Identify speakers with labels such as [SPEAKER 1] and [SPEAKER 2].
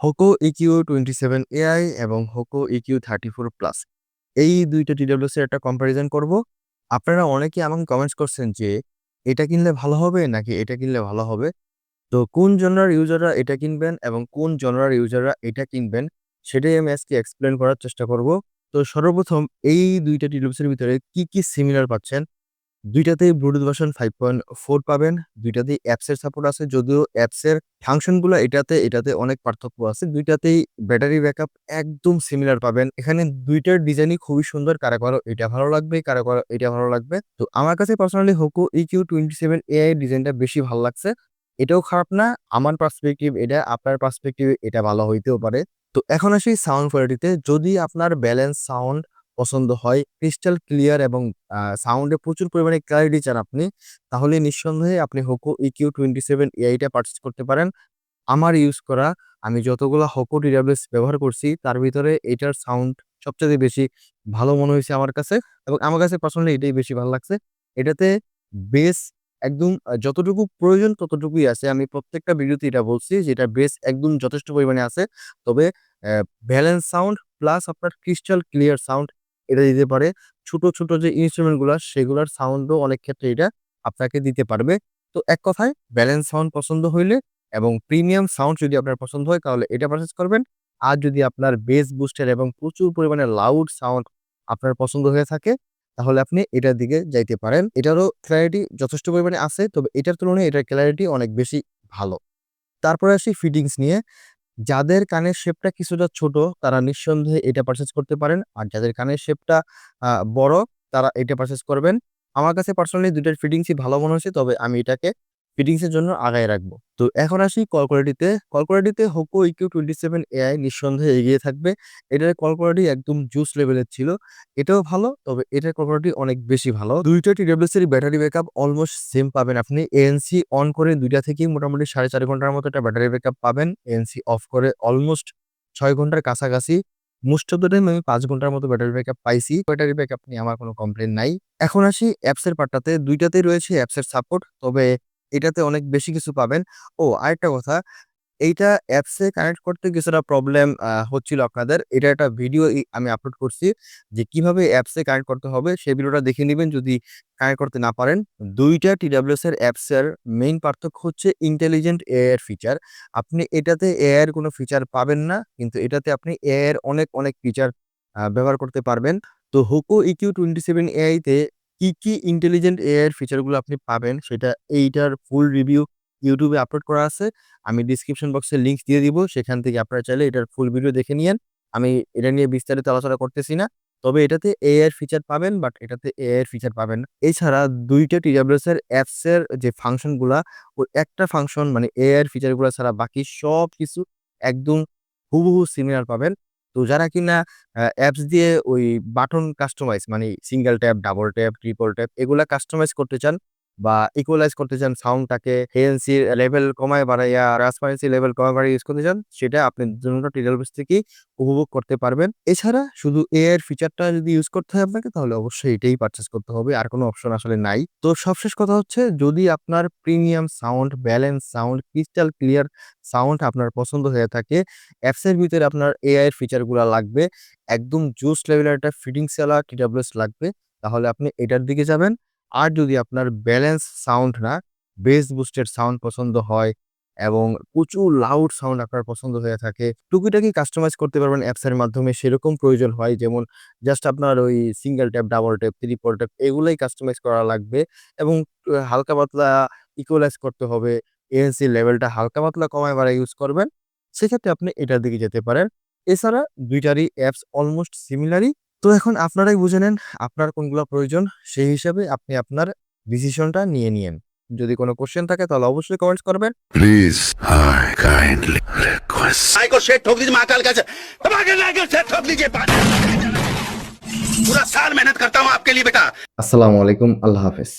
[SPEAKER 1] Hoco EQ twenty seven AI এবং Hoco EQ thirty four plus এই দুইটা TWS এর একটা কম্প্যারিজন করব। আপনারা অনেকে আমাকে কমেন্টস করছেন যে, এটা কিনলে ভালো হবে নাকি এটা কিনলে ভালো হবে? তো কোন জনরার ইউজাররা এটা কিনবেন এবং কোন জনরার ইউজাররা এটা কিনবেন, সেটাই আমি আজকে এক্সপ্লেন করার চেষ্টা করব। তো সর্বপ্রথম এই দুইটা টিডাব্লিউএস এর ভিতরে কি কি সিমিলার পাচ্ছেন? দুইটাতেই Bluetooth version five point four পাবেন, দুইটাতেই অ্যাপসের সাপোর্ট আছে, যদিও অ্যাপসের ফাংশনগুলো এটাতে এটাতে অনেক পার্থক্য আছে। দুইটাতেই ব্যাটারি ব্যাকআপ একদম সিমিলার পাবেন। এখানে দুইটার ডিজাইনই খুবই সুন্দর, কারও কারও এটা ভালো লাগবে, কারও কারও এটা ভালো লাগবে। তো আমার কাছে personally Hoco EQ twenty seven AI ডিজাইনটা বেশি ভালো লাগছে। এটাও খারাপ না, আমার পার্সপেক্টিভ এটা, আপনার পার্সপেক্টিভ এটা ভালো হইতেও পারে। তো এখন আসি সাউন্ড কোয়ালিটিতে যদি আপনার ব্যালেন্স সাউন্ড পছন্দ হয় ক্রিস্টাল ক্লিয়ার এবং সাউন্ডে প্রচুর পরিমাণে ক্লারিটি চান আপনি তাহলে নিঃসন্দেহে আপনি হোকো ইকিউ টোয়েন্টি সেভেন এআইটা পারচেস করতে পারেন। আমার ইউজ করা, আমি যতগুলো হোকো ডিডাব্লিউএস ব্যবহার করছি, তার ভিতরে এটার সাউন্ড সবচেয়ে বেশি ভালো মনে হয়েছে আমার কাছে এবং আমার কাছে পার্সোনালি এটাই বেশি ভালো লাগছে। এটাতে বেস একদম যতটুকু প্রয়োজন ততটুকুই আছে। আমি প্রত্যেকটা ভিডিওতে এটা বলছি যেটা বেস একদম যথেষ্ট পরিমাণে আছে। তবে ব্যালেন্স সাউন্ড প্লাস আপনার ক্রিস্টাল ক্লিয়ার সাউন্ড এটা দিতে পারে। ছোট ছোট যে ইনস্ট্রুমেন্টগুলা, সেগুলোর সাউন্ডও অনেক ক্ষেত্রে এটা আপনাকে দিতে পারবে। তো এক কথায় ব্যালেন্স সাউন্ড পছন্দ হইলে এবং প্রিমিয়াম সাউন্ড যদি আপনার পছন্দ হয়, তাহলে এটা পারচেস করবেন। আর যদি আপনার বেস বুস্টার এবং প্রচুর পরিমাণে লাউড সাউন্ড আপনার পছন্দ হয়ে থাকে, তাহলে আপনি এটার দিকে যাইতে পারেন। এটারও ক্ল্যারিটি যথেষ্ট পরিমাণে আছে, তবে এটার তুলনায় এটার ক্ল্যারিটি অনেক বেশি ভালো। তারপরে আসি ফিটিংস নিয়ে। যাদের কানের শেপটা কিছুটা ছোট, তারা নিঃসন্দেহে এটা পারচেস করতে পারেন। আর যাদের কানের শেপটা বড়, তারা এটা পারচেস করবেন। আমার কাছে পার্সোনালি দুইটার ফিটিংসই ভালো মনে হচ্ছে, তবে আমি এটাকে ফিটিংসের জন্য আগায় রাখব। তো এখন আসি কল কোয়ালিটিতে কল কোয়ালিটিতে Hoco EQ twenty seven AI নিঃসন্দেহে এগিয়ে থাকবে। এটার কল কোয়ালিটি একদম জুস লেভেলের ছিল। এটাও ভালো, তবে এটার কল কোয়ালিটি অনেক বেশি ভালো। দুইটা টিডাব্লিউএস এর ব্যাটারি ব্যাকআপ অলমোস্ট সেম পাবেন আপনি। এএনসি অন করে দুইটা থেকেই মোটামুটি সাড়ে চার ঘণ্টার মতো একটা ব্যাটারি ব্যাকআপ পাবেন। এএনসি অফ করে অলমোস্ট ছয় ঘণ্টার কাছাকাছি। মোস্ট অফ দ্য টাইম আমি পাঁচ ঘণ্টার মতো ব্যাটারি ব্যাকআপ পাইছি। ব্যাটারি ব্যাকআপ নিয়ে আমার কোনো কমপ্লেন নাই। এখন আসি অ্যাপসের পার্টটাতে দুইটাতেই রয়েছে অ্যাপসের সাপোর্ট তবে এটাতে অনেক বেশি কিছু পাবেন। ও, আরেকটা কথা, এইটা অ্যাপসে কানেক্ট করতে কিছুটা প্রবলেম হচ্ছিল আপনাদের। এটা একটা ভিডিও আমি আপলোড করছি যে কীভাবে অ্যাপসে কানেক্ট করতে হবে, সেই ভিডিওটা দেখে নেবেন। যদি কানেক্ট করতে না পারেন, দুইটা টিডাব্লিউএস এর অ্যাপসের মেইন পার্থক্য হচ্ছে ইন্টেলিজেন্ট এআই এর ফিচার। আপনি এটাতে এআই এর কোনো ফিচার পাবেন না, কিন্তু এটাতে আপনি এআই এর অনেক অনেক ফিচার ব্যবহার করতে পারবেন। তো হোকো ইকিউ টোয়েন্টি সেভেন এআইতে কি কি ইন্টেলিজেন্ট এআই এর ফিচারগুলো আপনি পাবেন সেটা এইটার ফুল রিভিউ ইউটিউবে আপলোড করা আছে। আমি ডিসক্রিপশন বক্সে লিংক দিয়ে দিব, সেখান থেকে আপনারা চাইলে এটার ফুল ভিডিও দেখে নিয়েন। আমি এটা নিয়ে বিস্তারিত আলোচনা করতেছি না, তবে এটাতে এআই এর ফিচার পাবেন বাট এটাতে এআই এর ফিচার পাবেন না। এছাড়া দুইটা টিডাব্লিউএস এর অ্যাপস এর যে ফাংশনগুলা ওই একটা ফাংশন মানে এআই এর ফিচারগুলো ছাড়া বাকি সব কিছু একদম হুবহু সিমিলার পাবেন। তো যারা কিনা অ্যাপস দিয়ে ওই বাটন কাস্টমাইজ মানে single tap double tap triple tap এগুলা কাস্টমাইজ করতে চান বা ইকুয়ালাইজ করতে চান সাউন্ডটাকে এএনসি লেভেল কমায় বাড়াইয়া ট্রান্সপারেন্সি লেভেল কমায় বাড়িয়ে ইউজ করতে চান, সেটা আপনি জন্য টিডাব্লিউএস থেকেই উপভোগ করতে পারবেন। এছাড়া শুধু এ এর ফিচারটা যদি ইউজ করতে হয় আপনাকে, তাহলে অবশ্যই এটাই পারচেস করতে হবে, আর কোনো অপশন আসলে নাই। তো সবশেষ কথা হচ্ছে, যদি আপনার premium sound balance sound crystal clear sound আপনার পছন্দ হয়ে থাকে অ্যাপসের ভিতরে আপনার এআই এর ফিচারগুলো লাগবে, একদম জুস লেভেলের একটা ফিটিংস ওয়ালা টিডাব্লিউএস লাগবে, তাহলে আপনি এটার দিকে যাবেন। আর যদি আপনার ব্যালেন্স সাউন্ড না বেস বুস্টেড সাউন্ড পছন্দ হয় এবং প্রচুর লাউড সাউন্ড আপনার পছন্দ হয়ে থাকে, টুকিটাকি কাস্টমাইজ করতে পারবেন অ্যাপসের মাধ্যমে। সেরকম প্রয়োজন হয়, যেমন জাস্ট আপনার ওই single tap double tap triple tap এগুলোই কাস্টমাইজ করা লাগবে এবং হালকা পাতলা ইকুয়ালাইজ করতে হবে। এএনসি লেভেলটা হালকা পাতলা কমায় বাড়া ইউজ করবেন। সেক্ষেত্রে আপনি এটার দিকে যেতে পারেন। এছাড়া দুইটারই অ্যাপস অলমোস্ট সিমিলারই তো এখন আপনারাই বুঝে নেন আপনার কোনগুলো প্রয়োজন সেই হিসাবে আপনি আপনার ডিসিশনটা নিয়ে নিয়েন যদি কোনো কোশ্চেন থাকে তাহলে অবশ্যই কমেন্টস করবেন
[SPEAKER 2] Please, I kindly request.
[SPEAKER 3] भाई को शेट ठोक दीजिए महाकाल का धमाके लाके शेट ठोक दीजिए पूरा साल मेहनत करता हूँ आपके लिए बेटा
[SPEAKER 1] আসসালামু আলাইকুম আল্লাহ হাফেজ